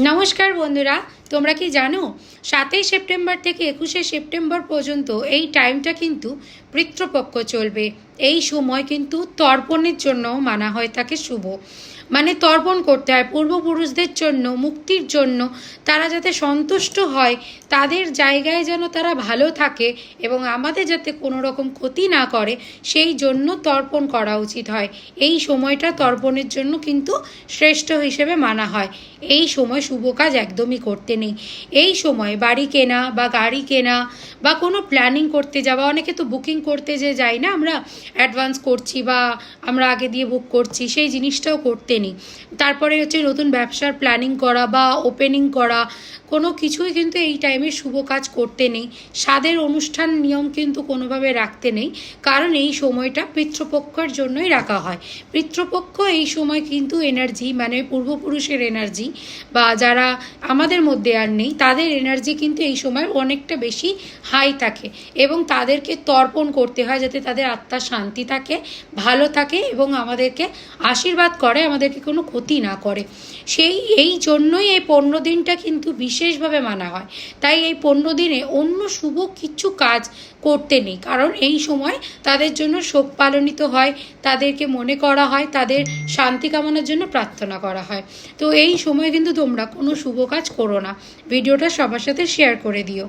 নমস্কার বন্ধুরা তোমরা কি জানো, সাতই সেপ্টেম্বর থেকে একুশে সেপ্টেম্বর পর্যন্ত এই টাইমটা কিন্তু পিতৃপক্ষ চলবে। এই সময় কিন্তু তর্পণের জন্য মানা হয় থাকে শুভ। মানে তর্পণ করতে হয়। পূর্বপুরুষদের জন্য, মুক্তির জন্য তারা যাতে সন্তুষ্ট হয়, তাদের জায়গায় যেন তারা ভালো থাকে এবং আমাদের যাতে কোনো রকম ক্ষতি না করে, সেই জন্য তর্পণ করা উচিত হয়। এই সময়টা তর্পণের জন্য কিন্তু শ্রেষ্ঠ হিসেবে মানা হয়। এই সময় শুভ কাজ একদমই করতে নেই এই সময় বাড়ি কেনা বা গাড়ি কেনা বা কোনো প্ল্যানিং করতে যাওয়া, অনেকে তো বুকিং করতে যে যাই না, আমরা অ্যাডভান্স করছি বা আমরা আগে দিয়ে বুক করছি, সেই জিনিসটাও করতে নেই। তারপরে হচ্ছে নতুন ব্যবসার প্ল্যানিং করা বা ওপেনিং করা, কোনো কিছুই কিন্তু এই টাইমে শুভ কাজ করতে নেই। স্বাদের অনুষ্ঠান নিয়ম কিন্তু কোনোভাবে রাখতে নেই, কারণ এই সময়টা পিতৃপক্ষের জন্যই রাখা হয়। পিতৃপক্ষ এই সময় কিন্তু এনার্জি মানে পূর্বপুরুষের এনার্জি বা যারা আমাদের মধ্যে আর নেই, তাদের এনার্জি কিন্তু এই সময় অনেকটা বেশি হাই থাকে এবং তাদেরকে তর্পণ করতে হয় যাতে তাদের আত্মা শান্তি থাকে, ভালো থাকে এবং আমাদেরকে আশীর্বাদ করে, আমাদেরকে কোনো ক্ষতি না করে। সেই, এই জন্যই এই পনেরো দিনটা কিন্তু বিশেষভাবে মানা হয়। তাই এই পনেরো দিনে অন্য শুভ কিছু কাজ করতে নেই। কারণ এই সময় তাদের জন্য শোক পালনিত হয়, তাদেরকে মনে করা হয়, তাদের শান্তি কামনার জন্য প্রার্থনা করা হয়। তো এই সময় কিন্তু তোমরা কোনো শুভ কাজ করো না। ভিডিওটা সবার সাথে শেয়ার করে দিও।